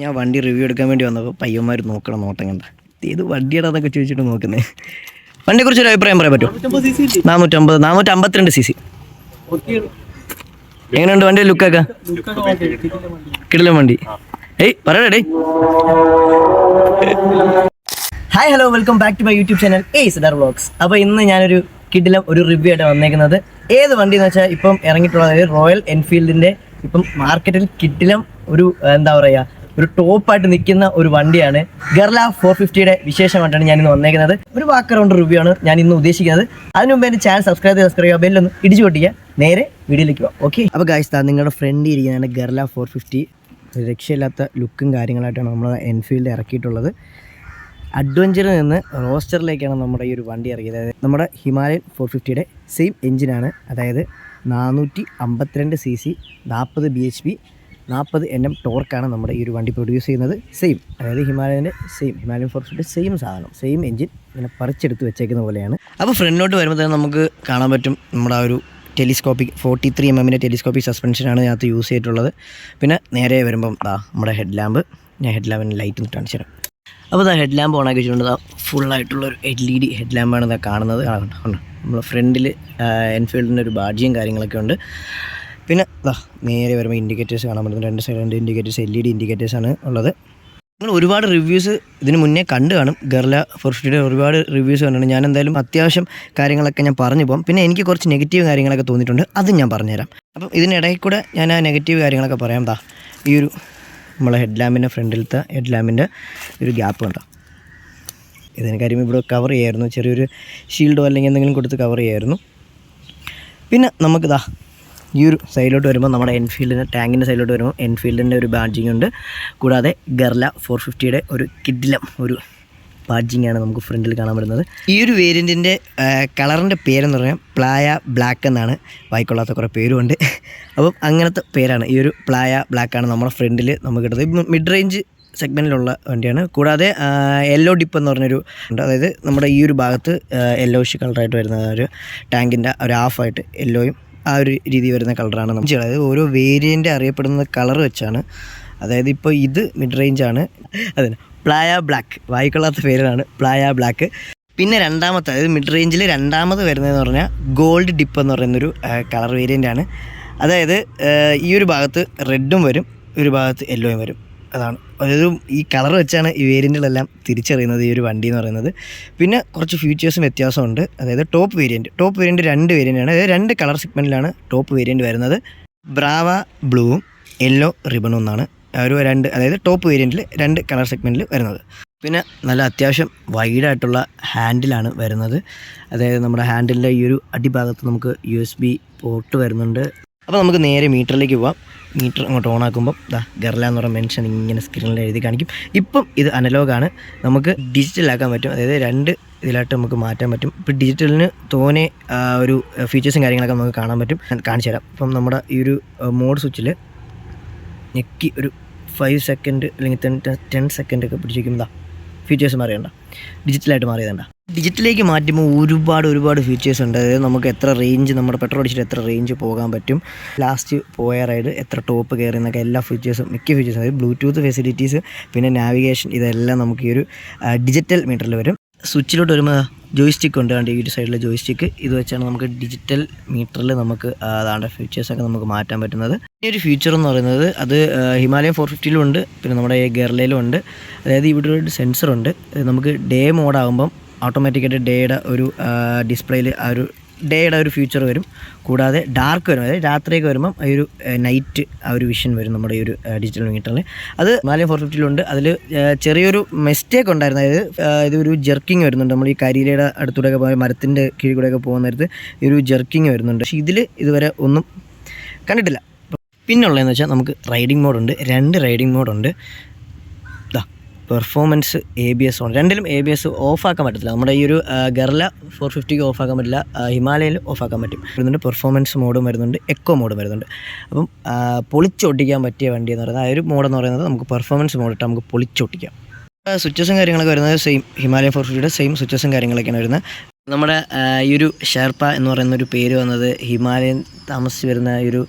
ഞാൻ വണ്ടി റിവ്യൂ എടുക്കാൻ വേണ്ടി വന്നപ്പോൾ പയ്യന്മാർ നോക്കണം നോട്ടം കണ്ട ഏത് വണ്ടിയാണെന്നൊക്കെ ചോദിച്ചിട്ട് നോക്കുന്നത് വണ്ടിയെക്കുറിച്ച് ഒരു അഭിപ്രായം പറയാൻ പറ്റുമോ? നാനൂറ്റമ്പത് നാനൂറ്റമ്പത്തിരണ്ട് സി സി എങ്ങനെയുണ്ട് വണ്ടി ലുക്കൊക്കെ? കിടിലം വണ്ടി. ഏയ് പറയടേ hi hello welcome back to my YouTube channel ഏയ് സിദാർ വ്ളോഗ്സ് അപ്പോൾ ഇന്ന് ഞാനൊരു കിടിലം ഒരു റിവ്യൂ ആയിട്ട് വന്നേക്കുന്നത്. ഏത് വണ്ടി എന്ന് വെച്ചാൽ ഇപ്പം ഇറങ്ങിയിട്ടുള്ളത്? റോയൽ എൻഫീൽഡിന്റെ ഇപ്പം മാർക്കറ്റിൽ കിടിലം ഒരു എന്താ പറയുക ഒരു ടോപ്പായിട്ട് നിൽക്കുന്ന ഒരു വണ്ടിയാണ് ഗർല ഫോർ ഫിഫ്റ്റിയുടെ വിശേഷമായിട്ടാണ് ഞാൻ ഇന്ന് വന്നേക്കുന്നത്. ഒരു വാക്ക് റൗണ്ട് റിവ്യൂ ആണ് ഞാൻ ഇന്ന് ഉദ്ദേശിക്കുന്നത്. അതിനു മുമ്പ് എന്റെ ചാനൽ സബ്സ്ക്രൈബ് ചെയ്ത് സബ്സ്ക്രൈബ് ചെയ്യുക ബെല്ലൊന്ന് ഇടിച്ചു പൊട്ടിക്കുക. നേരെ വീഡിയോയിലേക്ക് പോകാം. ഓക്കെ അപ്പോൾ ഗായ്സ് താ നിങ്ങളുടെ ഫ്രണ്ട് ഇരിക്കുന്നതാണ് ഗർല ഫോർ ഫിഫ്റ്റി രക്ഷയില്ലാത്ത ലുക്കും കാര്യങ്ങളായിട്ടാണ് നമ്മൾ എൻഫീൽഡ് ഇറക്കിയിട്ടുള്ളത്. അഡ്വഞ്ചറിൽ നിന്ന് റോസ്റ്ററിലേക്കാണ് നമ്മുടെ ഈ ഒരു വണ്ടി ഇറങ്ങിയത്. അതായത് നമ്മുടെ ഹിമാലയൻ ഫോർ ഫിഫ്റ്റിയുടെ സെയിം എഞ്ചിനാണ് അതായത് നാനൂറ്റി അമ്പത്തിരണ്ട് സി സി നാൽപ്പത് ബി എച്ച് പി നാൽപ്പത് എൻ എം ടോർക്കാണ് നമ്മുടെ ഈ ഒരു വണ്ടി പ്രൊഡ്യൂസ് ചെയ്യുന്നത്. സെയിം അതായത് ഹിമാലയന്റെ സെയിം ഹിമാലയൻ ഫോർസിന്റെ സെയിം സാധനം സെയിം എഞ്ചിൻ ഇങ്ങനെ പറിച്ചെടുത്ത് വെച്ചേക്കുന്ന പോലെയാണ്. അപ്പോൾ ഫ്രണ്ടിലോട്ട് വരുമ്പോൾ തന്നെ നമുക്ക് കാണാൻ പറ്റും നമ്മുടെ ആ ഒരു ടെലിസ്കോപ്പിക് ഫോർട്ടി ത്രീ എം എമ്മിന്റെ ടെലിസ്കോപ്പിക് സസ്പെൻഷനാണ് ഇതിനകത്ത് യൂസ് ചെയ്തിട്ടുള്ളത്. പിന്നെ നേരെ വരുമ്പം ദാ നമ്മുടെ ഹെഡ് ലാമ്പ് ഞാൻ ഹെഡ് ലാമ്പിന് ലൈറ്റ് ഒന്ന് കാണിച്ചു തരാം. അപ്പോൾ ഇതാ ഹെഡ് ലാമ്പ് ഓണാക്കി വെച്ചിട്ടുണ്ട്. ഫുള്ളായിട്ടുള്ള ഒരു എൽ ഇ ഡി ഹെഡ് ലാമ്പാണ് ഇതാ കാണുന്നത്. നമ്മൾ ഫ്രണ്ടിൽ എൻഫീൽഡിന്റെ ഒരു ബാഡ്ജിയും കാര്യങ്ങളൊക്കെ ഉണ്ട്. പിന്നെ ഇതാ നേരെ വരുമ്പോൾ ഇൻഡിക്കേറ്റേഴ്സ് കാണാൻ പറ്റുന്നു രണ്ട് സൈഡ് രണ്ട് indicators L E D indicators ആണ് ഉള്ളത്. നിങ്ങൾ ഒരുപാട് റിവ്യൂസ് ഇതിന് മുന്നേ കണ്ടു കാണും. ഗർല ഫോർ ഫിഫ്റ്റിയുടെ ഒരുപാട് റിവ്യൂസ് കണ്ടിട്ടുണ്ട്. ഞാൻ എന്തായാലും അത്യാവശ്യം കാര്യങ്ങളൊക്കെ ഞാൻ പറഞ്ഞു പോകും. പിന്നെ എനിക്ക് കുറച്ച് നെഗറ്റീവ് കാര്യങ്ങളൊക്കെ തോന്നിയിട്ടുണ്ട്. അതും ഞാൻ പറഞ്ഞുതരാം. അപ്പം ഇതിനിടയിൽ കൂടെ ഞാൻ ആ നെഗറ്റീവ് കാര്യങ്ങളൊക്കെ പറയാം. താ ഈ ഒരു നമ്മളെ ഹെഡ് ലാമ്പിന്റെ ഫ്രണ്ടിലത്തെ ഹെഡ് ലാമ്പിന്റെ ഒരു ഗ്യാപ്പ് കണ്ടോ? ഇതിന് കാര്യം ഇവിടെ കവർ ചെയ്യായിരുന്നു. ചെറിയൊരു ഷീൽഡോ അല്ലെങ്കിൽ എന്തെങ്കിലും കൊടുത്ത് കവർ ചെയ്യായിരുന്നു. പിന്നെ നമുക്കിതാ ഈ ഒരു സൈഡിലോട്ട് വരുമ്പോൾ നമ്മുടെ എൻഫീൽഡിന്റെ ടാങ്കിന്റെ സൈഡിലോട്ട് വരുമ്പോൾ എൻഫീൽഡിന്റെ ഒരു ബാഡ്ജിങ് ഉണ്ട്. കൂടാതെ ഗർല ഫോർ ഫിഫ്റ്റിയുടെ ഒരു കിഡിലം ഒരു ആണ് നമുക്ക് ഫ്രണ്ടിൽ കാണാൻ പറ്റുന്നത്. ഈ ഒരു വേരിയന്റിന്റെ കളറിന്റെ പേരെന്ന് പറഞ്ഞാൽ പ്ലായ ബ്ലാക്ക് എന്നാണ്. വായിക്കൊള്ളാത്ത കുറേ പേരുമുണ്ട്. അപ്പം അങ്ങനത്തെ പേരാണ്. ഈ ഒരു പ്ലായ ബ്ലാക്ക് ആണ് നമ്മുടെ ഫ്രണ്ടിൽ നമുക്ക് കിട്ടുന്നത്. മിഡ് റേഞ്ച് സെഗ്മെന്റിലുള്ള വണ്ടിയാണ്. കൂടാതെ യെല്ലോ ഡിപ്പ് എന്ന് പറഞ്ഞൊരു ഉണ്ട്. അതായത് നമ്മുടെ ഈ ഒരു ഭാഗത്ത് യെല്ലോഷ് കളറായിട്ട് വരുന്ന ഒരു ടാങ്കിന്റെ ഒരു ഹാഫായിട്ട് യെല്ലോയും ആ ഒരു രീതി വരുന്ന കളറാണ് നമുക്ക് അതായത് ഓരോ വേരിയന്റ് അറിയപ്പെടുന്ന കളർ വെച്ചാണ്. അതായത് ഇപ്പോൾ ഇത് മിഡ് റേഞ്ചാണ് അതിന് പ്ലായ ബ്ലാക്ക്. വായിക്കൊള്ളാത്ത പേരാണ്. Playa black. പിന്നെ രണ്ടാമത്തെ അതായത് മിഡ് റേഞ്ചിൽ രണ്ടാമത് വരുന്നതെന്ന് പറഞ്ഞാൽ ഗോൾഡ് ഡിപ്പ് എന്ന് പറയുന്നൊരു കളർ വേരിയന്റ് ആണ്. അതായത് ഈ ഒരു ഭാഗത്ത് റെഡും വരും ഒരു ഭാഗത്ത് യെല്ലോയും വരും. അതാണ്. അതായത് ഈ കളർ വെച്ചാണ് ഈ വേരിയന്റുകളെല്ലാം തിരിച്ചറിയുന്നത് ഈ ഒരു വണ്ടി എന്ന് പറയുന്നത്. പിന്നെ കുറച്ച് ഫീച്ചേഴ്സും വ്യത്യാസമുണ്ട് അതായത് ടോപ്പ് വേരിയന്റ് ടോപ്പ് വേരിയന്റ് രണ്ട് വേരിയന്റാണ് അതായത് രണ്ട് കളർ സെഗ്മെന്റിലാണ് ടോപ്പ് വേരിയന്റ് വരുന്നത്. ബ്രാവ ബ്ലൂവും യെല്ലോ റിബണും എന്നാണ്. ഒരു രണ്ട് അതായത് ടോപ്പ് വേരിയന്റിൽ രണ്ട് കളർ സെഗ്മെന്റിൽ വരുന്നത്. പിന്നെ നല്ല അത്യാവശ്യം വൈഡായിട്ടുള്ള ഹാൻഡിലാണ് വരുന്നത്. അതായത് നമ്മുടെ ഹാൻഡിലിന്റെ ഈ ഒരു അടിഭാഗത്ത് നമുക്ക് യു എസ് ബി പോർട്ട് വരുന്നുണ്ട്. അപ്പോൾ നമുക്ക് നേരെ മീറ്ററിലേക്ക് പോവാം. മീറ്റർ അങ്ങോട്ട് ഓൺ ആക്കുമ്പോൾ ദാ ഗർല എന്ന് പറയുന്ന മെൻഷൻ ഇങ്ങനെ സ്ക്രീനിൽ എഴുതി കാണിക്കും. ഇപ്പം ഇത് അനലോഗാണ് നമുക്ക് ഡിജിറ്റലാക്കാൻ പറ്റും. അതായത് രണ്ട് ഇതിലായിട്ട് നമുക്ക് മാറ്റാൻ പറ്റും. ഇപ്പം ഡിജിറ്റലിന് തോനെ ഒരു ഫീച്ചേഴ്സും കാര്യങ്ങളൊക്കെ നമുക്ക് കാണാൻ പറ്റും. കാണിച്ചു തരാം. ഇപ്പം നമ്മുടെ ഈ ഒരു മോഡ് സ്വിച്ചിൽ ഞെക്കി ഒരു ഫൈവ് സെക്കൻഡ് അല്ലെങ്കിൽ ടെൻ ടെൻ സെക്കൻഡ് ഒക്കെ പിടിച്ചിരിക്കുമ്പോൾ ഫീച്ചേഴ്സ് മാറിയണ്ട ഡിജിറ്റലായിട്ട് മാറിയതണ്ട? ഡിജിറ്റലിലേക്ക് മാറ്റുമ്പോൾ ഒരുപാട് ഒരുപാട് ഫീച്ചേഴ്സ് ഉണ്ട്. അതായത് നമുക്ക് എത്ര റേഞ്ച് നമ്മുടെ പെട്രോൾ അടിച്ചിട്ട് എത്ര റേഞ്ച് പോകാൻ പറ്റും. ലാസ്റ്റ് പോയ റൈഡ് എത്ര ടോപ്പ് കയറി എന്നൊക്കെ എല്ലാ ഫീച്ചേഴ്സും മിക്ക ഫീച്ചേഴ്സും അതായത് ബ്ലൂടൂത്ത് ഫെസിലിറ്റീസ് പിന്നെ നാവിഗേഷൻ ഇതെല്ലാം നമുക്ക് ഈ ഒരു ഡിജിറ്റൽ മീറ്ററിൽ വരും. സ്വിച്ചിലോട്ട് വരുമ്പോൾ ജോയിസ്റ്റിക്ക് ഉണ്ട്. കണ്ട്? ഈ ഒരു സൈഡിലെ ജോയിസ്റ്റിക്ക് ഇത് വെച്ചാണ് നമുക്ക് ഡിജിറ്റൽ മീറ്ററിൽ നമുക്ക് അതാണ് അതാണ്ട് ഫീച്ചേഴ്സൊക്കെ നമുക്ക് മാറ്റാൻ പറ്റുന്നത്. ഈ ഒരു ഫീച്ചർ എന്ന് പറയുന്നത് അത് ഹിമാലയം ഹിമാലയൻ ഫോർ ഫിഫ്റ്റിയിലും ഉണ്ട്. പിന്നെ നമ്മുടെ ഗെർലയിലും ഉണ്ട്. അതായത് ഇവിടെ ഒരു സെൻസർ ഉണ്ട്. നമുക്ക് ഡേ മോഡാകുമ്പം ഓട്ടോമാറ്റിക്കായിട്ട് ഡേയുടെ ഒരു ഡിസ്പ്ലേയിൽ ആ ഒരു ഡേയുടെ ഒരു ഫീച്ചർ വരും. കൂടാതെ ഡാർക്ക് വരും. അതായത് രാത്രിയൊക്കെ വരുമ്പം ഈ ഒരു നൈറ്റ് ആ ഒരു വിഷൻ വരും നമ്മുടെ ഈ ഒരു ഡിജിറ്റൽ മീറ്ററിൽ അത് ഹിമാലയൻ ഫോർ ഫിഫ്റ്റിയിലുണ്ട് അതിൽ ചെറിയൊരു മിസ്റ്റേക്ക് ഉണ്ടായിരുന്നു. അതായത് ഇതൊരു ജെർക്കിങ് വരുന്നുണ്ട്. നമ്മൾ ഈ കരിയിലയുടെ അടുത്തൂടെയൊക്കെ പോയ മരത്തിന്റെ കീഴിൽ കൂടെയൊക്കെ പോകുന്ന നേരത്ത് ഈ ഒരു ജെർക്കിങ് വരുന്നുണ്ട്. പക്ഷേ ഇതിൽ ഇതുവരെ ഒന്നും കണ്ടിട്ടില്ല. പിന്നുള്ളതെന്ന് വെച്ചാൽ നമുക്ക് റൈഡിംഗ് മോഡുണ്ട് രണ്ട് riding മോഡുണ്ട് performance A B S on രണ്ടിലും എ ബി എസ് ഓഫാക്കാൻ പറ്റത്തില്ല. നമ്മുടെ ഈ ഒരു ഗർല ഫോർ ഫിഫ്റ്റിക്ക് ആക്കാൻ പറ്റില്ല. ഹിമാലയയിൽ ആക്കാൻ പറ്റും. വരുന്നുണ്ട്. പെർഫോമൻസ് മോഡും വരുന്നുണ്ട്. എക്കോ മോഡും വരുന്നുണ്ട്. അപ്പം പൊളിച്ചോട്ടിക്കാൻ പറ്റിയ വണ്ടി എന്ന് പറയുന്നത് ആ ഒരു മോഡെന്ന് പറയുന്നത് നമുക്ക് പെർഫോമൻസ് മോഡിട്ട് നമുക്ക് പൊളിച്ചൊട്ടിക്കാം. സ്വിച്ചസും കാര്യങ്ങളൊക്കെ വരുന്നത് സെയിം ഹിമാലയൻ ഫോർ ഫിഫ്റ്റിയുടെ സെയിം സ്വിച്ചസും കാര്യങ്ങളൊക്കെയാണ് വരുന്നത്. നമ്മുടെ ഈ ഒരു ഷെർപ്പ എന്ന് പറയുന്ന ഒരു പേര് വന്നത് ഹിമാലയൻ താമസിച്ച് വരുന്ന ഈ ഒരു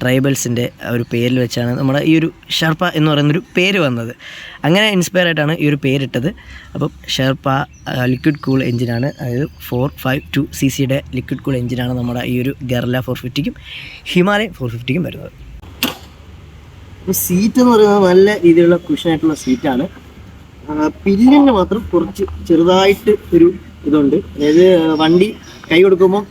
ട്രൈബൽസിന്റെ ഒരു പേരിൽ വെച്ചാണ് നമ്മുടെ ഈ ഒരു ഷെർപ്പ എന്ന് പറയുന്നൊരു പേര് വന്നത്. അങ്ങനെ ഇൻസ്പയർ ആയിട്ടാണ് ഈ ഒരു പേരിട്ടത്. അപ്പം ഷെർപ്പ ലിക്വിഡ് കൂൾ എഞ്ചിനാണ് അതായത് ഫോർ ഫൈവ് ടു സി സിയുടെ ലിക്വിഡ് കൂൾ എഞ്ചിനാണ് നമ്മുടെ ഈ ഒരു ഗർല ഫോർ ഫിഫ്റ്റിക്കും ഹിമാലയൻ ഫോർ ഫിഫ്റ്റിക്കും വരുന്നത്. സീറ്റ് എന്ന് പറയുന്നത് നല്ല രീതിയിലുള്ള കുഷനായിട്ടുള്ള സീറ്റാണ് പില്ലിന് മാത്രം കുറച്ച് ചെറുതായിട്ട് ഒരു ഇതുണ്ട്. അതായത് വണ്ടി കൈ കൊടുക്കുമ്പോൾ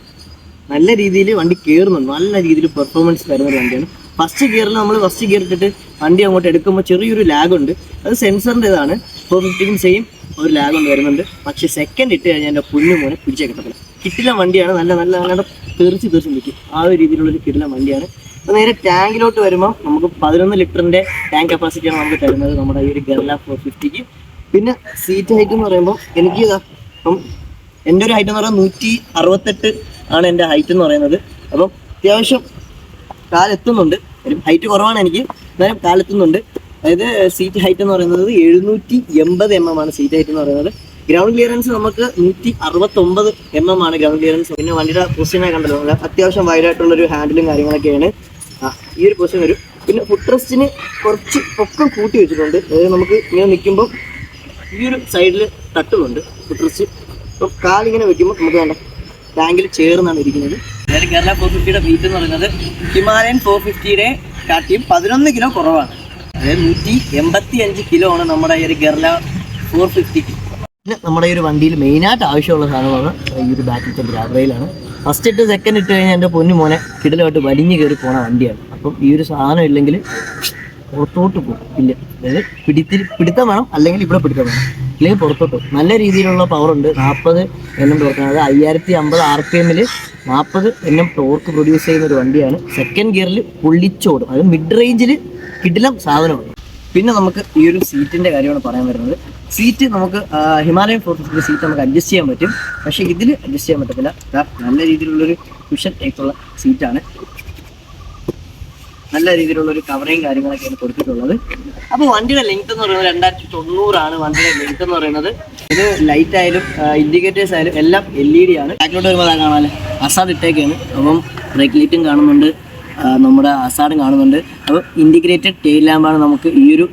നല്ല രീതിയിൽ വണ്ടി കയറുന്നുണ്ട് നല്ല രീതിയിൽ പെർഫോമൻസ് തരുന്ന ഒരു വണ്ടിയാണ്. ഫസ്റ്റ് ഗിയറിൽ നമ്മൾ ഫസ്റ്റ് ഗിയർ ഇട്ടിട്ട് വണ്ടി അങ്ങോട്ട് എടുക്കുമ്പോൾ ചെറിയൊരു ലാഗ് ഉണ്ട്. അത് സെൻസറിന്റെ ഇതാണ് ഫോർ ഫിഫ്റ്റിക്കും സെയിം ഒരു ലാഗ് ഉണ്ട് വരുന്നുണ്ട്. പക്ഷേ സെക്കൻഡ് ഇട്ട് കഴിഞ്ഞാൽ എന്റെ പൊന്നു മോനെ പിടിച്ചേക്കത്തില്ല കിട്ടില്ല വണ്ടിയാണ്. നല്ല നല്ല നല്ല തെറിച്ച് തെറിച്ച് നിൽക്കും. ആ ഒരു രീതിയിലുള്ളൊരു കിട്ടില്ല വണ്ടിയാണ്. അപ്പോൾ നേരെ ടാങ്കിലോട്ട് വരുമ്പോൾ നമുക്ക് പതിനൊന്ന് ലിറ്ററിന്റെ ടാങ്ക് കപ്പാസിറ്റിയാണ് നമുക്ക് തരുന്നത് നമ്മുടെ ഈ ഒരു ഗർല ഫോർ ഫിഫ്റ്റിക്ക് പിന്നെ സീറ്റ് ഹൈറ്റ് എന്ന് പറയുമ്പോൾ എനിക്ക് എന്റെ ഒരു ഹൈറ്റ് എന്ന് പറയുന്നത് നൂറ്റി അറുപത്തെട്ട് ആണ് എന്റെ ഹൈറ്റ് എന്ന് പറയുന്നത്. അപ്പം അത്യാവശ്യം കാലെത്തുന്നുണ്ട് ഹൈറ്റ് കുറവാണ് എനിക്ക്. എന്നാലും കാലെത്തുന്നുണ്ട് അതായത് സീറ്റ് ഹൈറ്റ് എന്ന് പറയുന്നത് എഴുന്നൂറ്റി എൺപത് എം എം ആണ് സീറ്റ് ഹൈറ്റ് എന്ന് പറയുന്നത്. ഗ്രൗണ്ട് ക്ലിയറൻസ് നമുക്ക് നൂറ്റി അറുപത്തൊമ്പത് എം എം ആണ് ഗ്രൗണ്ട് ക്ലിയറൻസ് പിന്നെ വണ്ടിയുടെ പൊസിഷനെ കണ്ടല്ലോ. അത്യാവശ്യം വൈഡായിട്ടുള്ള ഒരു ഹാൻഡിലും കാര്യങ്ങളൊക്കെയാണ്. ഈ ഒരു പൊസിഷൻ വരും. പിന്നെ ഫുഡ് റെസ്റ്റിന് കുറച്ച് പൊക്കം കൂട്ടി വെച്ചിട്ടുണ്ട്. അതായത് നമുക്ക് ഇങ്ങനെ നിൽക്കുമ്പോൾ ഈ ഒരു സൈഡിൽ തട്ടുന്നുണ്ട്. ഫുഡ് റെസ്റ്റ് അപ്പോൾ കാലിങ്ങനെ വെക്കുമ്പോൾ നമുക്ക് വേണ്ട ടാങ്കിൽ ചേർന്നാണ് ഇരിക്കുന്നത്. അതായത് കേരള ഫോർ ഫിഫ്റ്റിയുടെ വീറ്റ് എന്ന് പറയുന്നത് ഹിമാലയൻ ഫോർ ഫിഫ്റ്റിയുടെ കാട്ടിയും പതിനൊന്ന് കിലോ കുറവാണ്. അതായത് നൂറ്റി എൺപത്തി അഞ്ച് കിലോ ആണ് നമ്മുടെ ഈ ഒരു ഗർല ഫോർ ഫിഫ്റ്റിക്ക് പിന്നെ നമ്മുടെ ഈ ഒരു വണ്ടിയിൽ മെയിനായിട്ട് ആവശ്യമുള്ള സാധനമാണ് ഈ ഒരു ബാക്കിലത്തെ ചെമ്പ് റെയിലാണ് ഫസ്റ്റ് ഇട്ട് സെക്കൻഡ് ഇട്ട് കഴിഞ്ഞാൽ എന്റെ പൊന്നു മോനെ കിടലോട്ട് വലിഞ്ഞു കയറി പോണ വണ്ടിയാണ്. അപ്പം ഈ ഒരു സാധനം ഇല്ലെങ്കിൽ പുറത്തോട്ട് പോകും. ഇല്ല. അതായത് പിടിത്തി പിടുത്തം വേണം അല്ലെങ്കിൽ ഇവിടെ പിടുത്തം വേണം. അല്ലെങ്കിൽ പുറത്തോട്ട് നല്ല രീതിയിലുള്ള പവർ ഉണ്ട്. നാൽപ്പത് എണ്ണം ടോർക്കാണ് അത് അയ്യായിരത്തി അമ്പത് ആർ പി എമ്മിൽ നാൽപ്പത് എണ്ണം ടോർക്ക് പ്രൊഡ്യൂസ് ചെയ്യുന്ന ഒരു വണ്ടിയാണ്. സെക്കൻഡ് ഗിയറിൽ പൊള്ളിച്ചോടും. അത് മിഡ് റേഞ്ചിൽ കിടിലം സാധനമാണ്. പിന്നെ നമുക്ക് ഈ ഒരു സീറ്റിന്റെ കാര്യമാണ് പറയാൻ വരുന്നത്. സീറ്റ് നമുക്ക് ഹിമാലയൻ ഫോർ ഫിഫ്റ്റി സീറ്റ് നമുക്ക് അഡ്ജസ്റ്റ് ചെയ്യാൻ പറ്റും. പക്ഷേ ഇതിൽ അഡ്ജസ്റ്റ് ചെയ്യാൻ പറ്റത്തില്ല. നല്ല രീതിയിലുള്ളൊരു കുഷൻ ടൈപ്പുള്ള സീറ്റാണ് നല്ല രീതിയിലുള്ള ഒരു കവറേയും കാര്യങ്ങളൊക്കെയാണ് കൊടുത്തിട്ടുള്ളത്. അപ്പോൾ വണ്ടിയുടെ ലെങ്ത് എന്ന് പറയുന്നത് രണ്ടായിരത്തി തൊണ്ണൂറാണ് വണ്ടിയുടെ ലെങ്ത് എന്ന് പറയുന്നത്. ഇത് ലൈറ്റ് ആയാലും ഇൻഡിക്കേറ്റേഴ്സ് ആയാലും എല്ലാം എൽ ഇ ഡി ആണ്. ബാക്കിലോട്ട് വരുമ്പോൾ അതാ കാണാമല്ലേ അസാദ് ഇട്ടേക്കാണ്. അപ്പം ബ്രേക്ക് ലൈറ്റും കാണുന്നുണ്ട്. നമ്മുടെ അസാഡും കാണുന്നുണ്ട്. അപ്പോൾ ഇന്റിഗ്രേറ്റഡ് ടെയിൽ ലാമ്പാണ് നമുക്ക് ഈ ഒരു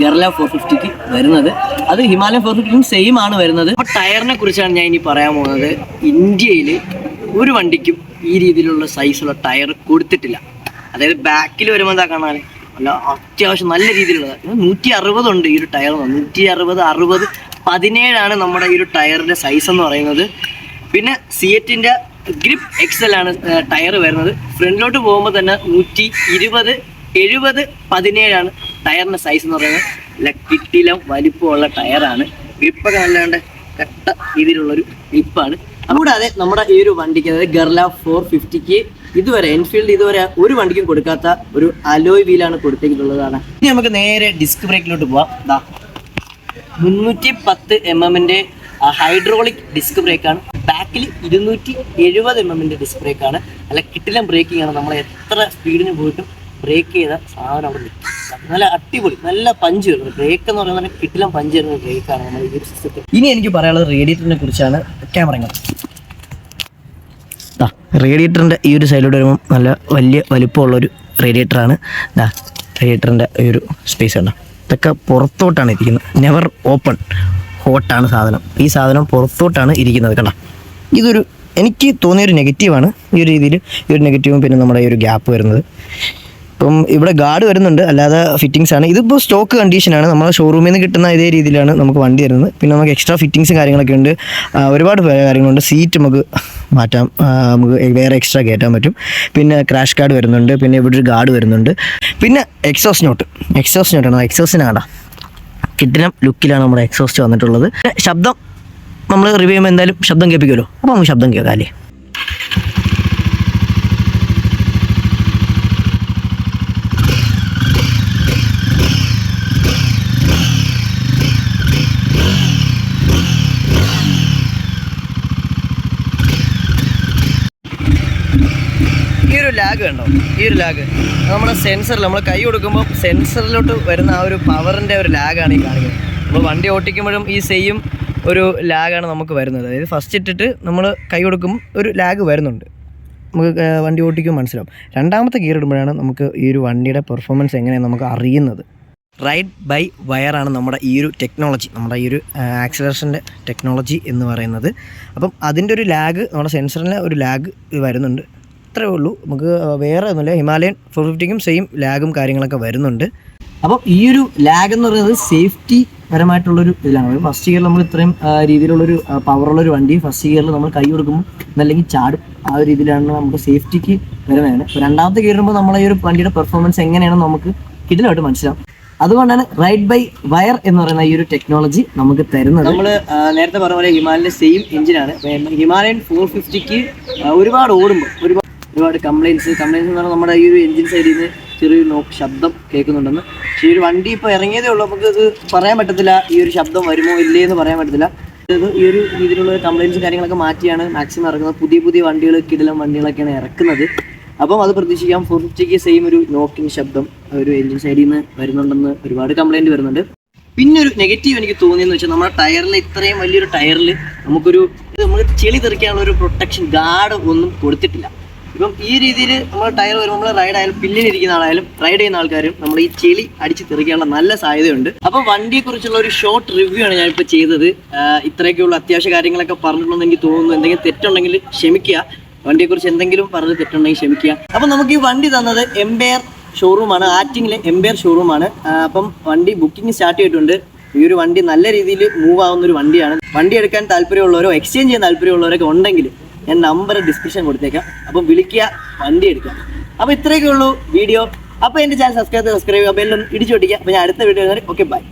ഗർല ഫോർ ഫിഫ്റ്റിക്ക് വരുന്നത്. അത് ഹിമാലയൻ ഫോർ ഫിഫ്റ്റിക്കും സെയിം ആണ് വരുന്നത്. അപ്പോൾ ടയറിനെ കുറിച്ചാണ് ഞാൻ ഇനി പറയാൻ പോകുന്നത്. ഇന്ത്യയിൽ ഒരു വണ്ടിക്കും ഈ രീതിയിലുള്ള സൈസുള്ള ടയർ കൊടുത്തിട്ടില്ല. അതായത് ബാക്കിൽ വരുമ്പോൾ എന്താ കാണാൻ അല്ല അത്യാവശ്യം നല്ല രീതിയിലുള്ളതാണ് നൂറ്റി അറുപതുണ്ട് ഈ ഒരു ടയർ നൂറ്റി അറുപത് അറുപത് പതിനേഴാണ് നമ്മുടെ ഈ ഒരു ടയറിന്റെ സൈസ് എന്ന് പറയുന്നത്. പിന്നെ സിയറ്റിന്റെ ഗ്രിപ്പ് എക്സൽ ആണ് ടയർ വരുന്നത്. ഫ്രണ്ടിലോട്ട് പോകുമ്പോൾ തന്നെ നൂറ്റി ഇരുപത് എഴുപത് പതിനേഴാണ് ടയറിന്റെ സൈസ് എന്ന് പറയുന്നത്. നല്ല കിട്ടിലം വലിപ്പമുള്ള ടയറാണ് ഗ്രിപ്പൊക്കെ നല്ലാണ്ട് കട്ട രീതിയിലുള്ളൊരു ഗ്രിപ്പാണ് കൂടാതെ നമ്മുടെ ഈ ഒരു വണ്ടിക്ക് അതായത് ഗർല ഫോർ ഫിഫ്റ്റിക്ക് ഇതുവരെ എൻഫീൽഡ് ഇതുവരെ ഒരു വണ്ടിക്കും കൊടുക്കാത്ത ഒരു അലോയ് വീലാണ് കൊടുത്തിട്ടുള്ളതാണ് ഇനി നമുക്ക് നേരെ ഡിസ്ക് ബ്രേക്കിലോട്ട് പോവാം. ദാ മുന്നൂറ്റി പത്ത് എം എമ്മിന്റെ ഹൈഡ്രോളിക് ഡിസ്ക് ബ്രേക്കാണ് ബാക്കിൽ ഇരുന്നൂറ്റി എഴുപത് എം എമ്മിന്റെ ഡിസ്ക് ബ്രേക്കാണ് അല്ല കിട്ടിലും ബ്രേക്കിംഗ് ആണ്. നമ്മൾ എത്ര സ്പീഡിന് പോയിട്ടും ബ്രേക്ക് ചെയ്ത സാധനം അവിടെ നിൽക്കും. നല്ല അടിപൊളി നല്ല പഞ്ച് വരുന്നത് ബ്രേക്ക് എന്ന് പറയുന്നത് കിട്ടിലും പഞ്ച് വരുന്ന ബ്രേക്കാണ് നമ്മൾ ഈ സിസ്റ്റത്തിൽ. ഇനി എനിക്ക് പറയാനുള്ളത് റേഡിയേറ്ററിനെ കുറിച്ചാണ് ക്യാമറ ദാ റേഡിയേറ്ററിന്റെ ഈ ഒരു സൈഡിലൂടെ വരുമ്പോൾ നല്ല വലിയ വലിപ്പമുള്ളൊരു റേഡിയേറ്ററാണ് ദാ റേഡിയേറ്ററിന്റെ ഈ ഒരു സ്പേസ് കണ്ടോ? ഇതൊക്കെ പുറത്തോട്ടാണ് ഇരിക്കുന്നത്. നെവർ ഓപ്പൺ ഹോട്ടാണ് സാധനം. ഈ സാധനം പുറത്തോട്ടാണ് ഇരിക്കുന്നത് കണ്ടോ? ഇതൊരു എനിക്ക് തോന്നിയൊരു നെഗറ്റീവാണ് ഈ ഒരു രീതിയിൽ ഈ ഒരു നെഗറ്റീവും പിന്നെ നമ്മുടെ ഈ ഒരു ഗ്യാപ്പ് വരുന്നത്. ഇപ്പം ഇവിടെ ഗാർഡ് വരുന്നുണ്ട് അല്ലാതെ ഫിറ്റിങ്സ് ആണ്. ഇതിപ്പോൾ സ്റ്റോക്ക് കണ്ടീഷനാണ് നമ്മൾ ഷോറൂമിൽ നിന്ന് കിട്ടുന്ന ഇതേ രീതിയിലാണ് നമുക്ക് വണ്ടി വരുന്നത്. പിന്നെ നമുക്ക് എക്സ്ട്രാ ഫിറ്റിങ്സും കാര്യങ്ങളൊക്കെ ഉണ്ട്. ഒരുപാട് കാര്യങ്ങളുണ്ട്. സീറ്റ് നമുക്ക് മാറ്റാം. നമുക്ക് വേറെ എക്സ്ട്രാ കയറ്റാൻ പറ്റും. പിന്നെ ക്രാഷ് കാർഡ് വരുന്നുണ്ട്. പിന്നെ ഇവിടെ ഒരു ഗാർഡ് വരുന്നുണ്ട്. പിന്നെ എക്സോസ് നോട്ട് എക്സോസ് നോട്ടാണ് എക്സോസിനാണ് കിട്ടിനം ലുക്കിലാണ് നമ്മുടെ എക്സോസ്റ്റ് വന്നിട്ടുള്ളത്. ശബ്ദം. നമ്മൾ റിവ്യൂ ചെയ്യുമ്പോൾ എന്തായാലും ശബ്ദം കേൾപ്പിക്കുമല്ലോ. അപ്പോൾ നമുക്ക് ശബ്ദം കേൾക്കാം അല്ലേ ലാഗ് ഉണ്ടോ? ഈ ഒരു ലാഗ് നമ്മുടെ സെൻസറിൽ നമ്മൾ കൈ കൊടുക്കുമ്പോൾ സെൻസറിലോട്ട് വരുന്ന ആ ഒരു പവറിന്റെ ഒരു ലാഗാണ് ഈ കാണിക്കുന്നത്. നമ്മൾ വണ്ടി ഓട്ടിക്കുമ്പോഴും ഈ സെയിം ഒരു ലാഗാണ് നമുക്ക് വരുന്നത്. അതായത് ഫസ്റ്റ് ഇട്ടിട്ട് നമ്മൾ കൈ കൊടുക്കും ഒരു ലാഗ് വരുന്നുണ്ട്. നമുക്ക് വണ്ടി ഓട്ടിക്കുമ്പോൾ മനസ്സിലാവും. രണ്ടാമത്തെ ഗിയർ ഇടുമ്പോഴാണ് നമുക്ക് ഈ ഒരു വണ്ടിയുടെ പെർഫോമൻസ് എങ്ങനെയാണ് നമുക്ക് അറിയുന്നത്. റൈഡ് ബൈ വയറാണ് നമ്മുടെ ഈ ഒരു ടെക്നോളജി നമ്മുടെ ഈ ഒരു ആക്സിലറേഷന്റെ ടെക്നോളജി എന്ന് പറയുന്നത്. അപ്പം അതിന്റെ ഒരു ലാഗ് നമ്മുടെ സെൻസറിന്റെ ഒരു ലാഗ് വരുന്നുണ്ട്. അത്രേ ഉള്ളൂ. നമുക്ക് വേറെ ഒന്നുമില്ല. ഹിമാലയൻ ഫോർ ഫിഫ്റ്റിക്കും സെയിം ലാഗും കാര്യങ്ങളൊക്കെ വരുന്നുണ്ട്. അപ്പം ഈ ഒരു ലാഗ് എന്ന് പറയുന്നത് സേഫ്റ്റി പരമായിട്ടുള്ളൊരു ഇതിലാണ്. ഫസ്റ്റ് ഇയറിൽ നമ്മൾ ഇത്രയും രീതിയിലുള്ളൊരു പവറുള്ളൊരു വണ്ടി ഫസ്റ്റ് ഇയറിൽ നമ്മൾ കൈ കൊടുക്കുമ്പോൾ അല്ലെങ്കിൽ ചാടും. ആ ഒരു രീതിയിലാണ് നമുക്ക് സേഫ്റ്റിക്ക് വരുന്നതാണ് രണ്ടാമത്തെ ഗിയർ നമ്മൾ ഈ ഒരു വണ്ടിയുടെ പെർഫോമൻസ് എങ്ങനെയാണ് നമുക്ക് കിടിലായിട്ട് മനസ്സിലാവും. അതുകൊണ്ടാണ് റൈഡ് ബൈ വയർ എന്ന് പറയുന്ന ഈ ഒരു ടെക്നോളജി നമുക്ക് തരുന്നത്. നമ്മൾ നേരത്തെ പറഞ്ഞ പോലെ ഹിമാലയൻ സെയിം എഞ്ചിനാണ് ഹിമാലയൻ ഫോർ ഫിഫ്റ്റിക്ക് ഒരുപാട് ഓടുമ്പോൾ ഒരുപാട് ഒരുപാട് കംപ്ലയിൻസ് കംപ്ലൈൻസ് എന്ന് പറഞ്ഞാൽ നമ്മുടെ ഈ ഒരു എഞ്ചിൻ സൈഡിൽ നിന്ന് ചെറിയൊരു നോ ശബ്ദം കേൾക്കുന്നുണ്ടെന്ന്. പക്ഷേ ഈ ഒരു വണ്ടി ഇപ്പോൾ ഇറങ്ങിയതേ ഉള്ളൂ. നമുക്ക് അത് പറയാൻ പറ്റത്തില്ല. ഈ ഒരു ശബ്ദം വരുമോ ഇല്ലേ എന്ന് പറയാൻ പറ്റത്തില്ല. ഇത് ഈ ഒരു രീതിയിലുള്ള കംപ്ലയിൻസും കാര്യങ്ങളൊക്കെ മാറ്റിയാണ് മാക്സിമം ഇറക്കുന്നത് പുതിയ പുതിയ വണ്ടികൾ കിടിലം വണ്ടികളൊക്കെയാണ് ഇറക്കുന്നത്. അപ്പം അത് പ്രതീക്ഷിക്കാം. ഫോർ ഫിഫ്റ്റിക്ക് സെയിം ഒരു നോക്കിങ് ശബ്ദം ഒരു എഞ്ചിൻ സൈഡിൽ നിന്ന് വരുന്നുണ്ടെന്ന് ഒരുപാട് കംപ്ലൈന്റ് വരുന്നുണ്ട്. പിന്നെ ഒരു നെഗറ്റീവ് എനിക്ക് തോന്നിയെന്ന് വെച്ചാൽ നമ്മുടെ ടയറിൽ ഇത്രയും വലിയൊരു ടയറിൽ നമുക്കൊരു ഇത് നമുക്ക് ചെളി തെറിക്കാനുള്ള ഒരു പ്രൊട്ടക്ഷൻ ഗാർഡ് ഒന്നും കൊടുത്തിട്ടില്ല. ഇപ്പം ഈ രീതിയിൽ നമ്മൾ ടയർ വരുമ്പോൾ നമ്മൾ റൈഡ് ആയാലും പില്ലിനിരിക്കുന്ന ആളായാലും റൈഡ് ചെയ്യുന്ന ആൾക്കാരും നമ്മൾ ഈ ചെളി അടിച്ച് തെറിക്കാനുള്ള നല്ല സാധ്യതയുണ്ട്. അപ്പോൾ വണ്ടിയെ കുറിച്ചുള്ള ഒരു ഷോർട്ട് റിവ്യൂ ആണ് ഞാൻ ഞാനിപ്പോൾ ചെയ്തത് ഇത്രയൊക്കെയുള്ള അത്യാവശ്യ കാര്യങ്ങളൊക്കെ പറഞ്ഞിട്ടുണ്ടെന്ന് എനിക്ക് തോന്നുന്നു. എന്തെങ്കിലും തെറ്റുണ്ടെങ്കിൽ ക്ഷമിക്കുക. വണ്ടിയെക്കുറിച്ച് എന്തെങ്കിലും പറഞ്ഞ് തെറ്റുണ്ടെങ്കിൽ ക്ഷമിക്കുക. അപ്പം നമുക്ക് ഈ വണ്ടി തന്നത് എംബെയർ ഷോറൂമാണ് ആറ്റിങ്ങിലെ എംബെയർ ഷോറൂമാണ് അപ്പം വണ്ടി ബുക്കിംഗ് സ്റ്റാർട്ട് ചെയ്തിട്ടുണ്ട്. ഈ ഒരു വണ്ടി നല്ല രീതിയിൽ മൂവ് ആവുന്ന ഒരു വണ്ടിയാണ്. വണ്ടി എടുക്കാൻ താല്പര്യമുള്ളവരോ എക്സ്ചേഞ്ച് ചെയ്യാൻ താല്പര്യമുള്ളവരൊക്കെ ഉണ്ടെങ്കിൽ ഞാൻ നമ്പർ ഡിസ്ക്രിപ്ഷൻ കൊടുത്തേക്കാം. അപ്പം വിളിക്കുക വണ്ടി എടുക്കാം അപ്പോൾ ഇത്രയൊക്കെ ഉള്ളൂ വീഡിയോ അപ്പോൾ എന്റെ ചാനൽ സബ്സ്ക്രൈബ് സബ്സ്ക്രൈബ് ചെയ്യുക. ബെല്ലൊന്ന് ഇടിച്ചു പൊട്ടിക്കുക. അപ്പോൾ ഞാൻ അടുത്ത വീഡിയോ ഓക്കെ ബൈ